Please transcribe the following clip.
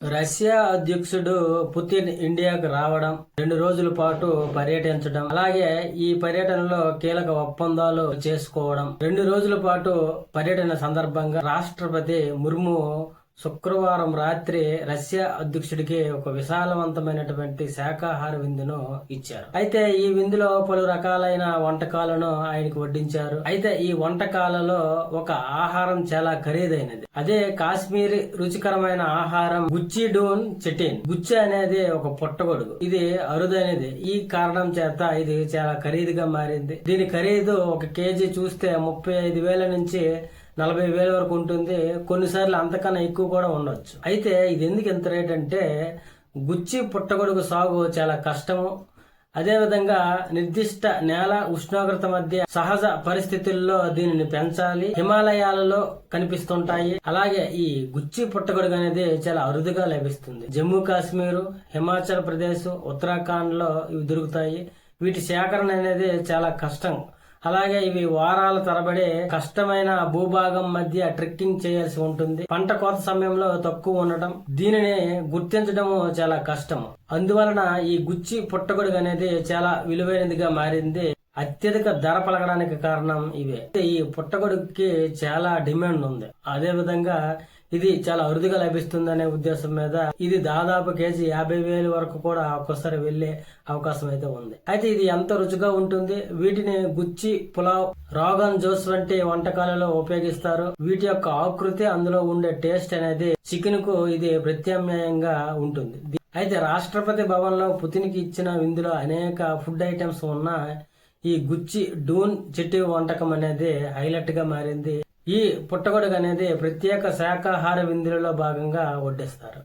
Russia అధ్యక్షుడు Putin ఇండియాకు రావడం రెండు రోజుల పాటు పర్యటించడం అలాగే ఈ పర్యటనలో కీలక ఒప్పందాలు చేసుకోవడం రెండు రోజుల పాటు పర్యటన సందర్భంగా రాష్ట్రపతి ముర్ము శుక్రవారం రాత్రి రష్యా అధ్యక్షుడికి ఒక విశాలవంతమైనటువంటి శాకాహార విందును ఇచ్చారు. అయితే ఈ విందులో పలు రకాలైన వంటకాలను ఆయనకు వడ్డించారు. అయితే ఈ వంటకాలలో ఒక ఆహారం చాలా ఖరీదైనది. అదే కాశ్మీరీ రుచికరమైన ఆహారం గుచ్చి డూన్ చిటిన్. గుచ్చి అనేది ఒక పుట్టగొడుగు. ఇది అరుదైనది. ఈ కారణం చేత ఇది చాలా ఖరీదుగా మారింది. దీని ఖరీదు ఒక కేజీ చూస్తే ముప్పై ఐదు వేల నుంచి నలభై వేల వరకు ఉంటుంది. కొన్నిసార్లు అంతకన్నా ఎక్కువ కూడా ఉండొచ్చు. అయితే ఇది ఎందుకు ఎంత రేట్ అంటే గుచ్చి పుట్టగొడుగు సాగు చాలా కష్టము. అదేవిధంగా నిర్దిష్ట నేల ఉష్ణోగ్రత మధ్య సహజ పరిస్థితుల్లో దీనిని పెంచాలి. హిమాలయాలలో కనిపిస్తుంటాయి. అలాగే ఈ గుచ్చి పుట్టగొడుగు అనేది చాలా అరుదుగా లభిస్తుంది. జమ్మూ కాశ్మీరు హిమాచల్ ప్రదేశ్ ఉత్తరాఖండ్లో ఇవి దొరుకుతాయి. వీటి సేకరణ అనేది చాలా కష్టం. అలాగే ఇవి వారాల తరబడి కష్టమైన భూభాగం మధ్య ట్రెక్కింగ్ చేయాల్సి ఉంటుంది. పంట కోత సమయంలో తక్కువ ఉండటం దీనిని గుర్తించడం చాలా కష్టం. అందువలన ఈ గుచ్చి పుట్టగొడుగు అనేది చాలా విలువైనదిగా మారింది. అత్యధిక ధర పలకడానికి కారణం ఇవే. ఈ పుట్టగొడుగుకి చాలా డిమాండ్ ఉంది. అదే విధంగా ఇది చాలా అరుదుగా లభిస్తుందనే ఉద్దేశం మీద ఇది దాదాపు కేజీ యాభై వేలు వరకు కూడా ఒక్కోసారి వెళ్ళే అవకాశం అయితే ఉంది. అయితే ఇది ఎంత రుచిగా ఉంటుంది? వీటిని గుచ్చి పులావ్ రాగన్ జోస్ వంటి వంటకాలలో ఉపయోగిస్తారు. వీటి యొక్క ఆకృతి అందులో ఉండే టేస్ట్ అనేది చికెన్కు ఇది ప్రత్యామ్నాయంగా ఉంటుంది. అయితే రాష్ట్రపతి భవన్లో పుతిన్కి ఇచ్చిన విందులో అనేక ఫుడ్ ఐటమ్స్ ఉన్న ఈ గుచ్చి డూన్ చెట్టు వంటకం అనేది హైలైట్గా మారింది. ఈ పుట్టగొడుగు అనేది ప్రత్యేక శాకాహార విందులలో భాగంగా వడ్డిస్తారు.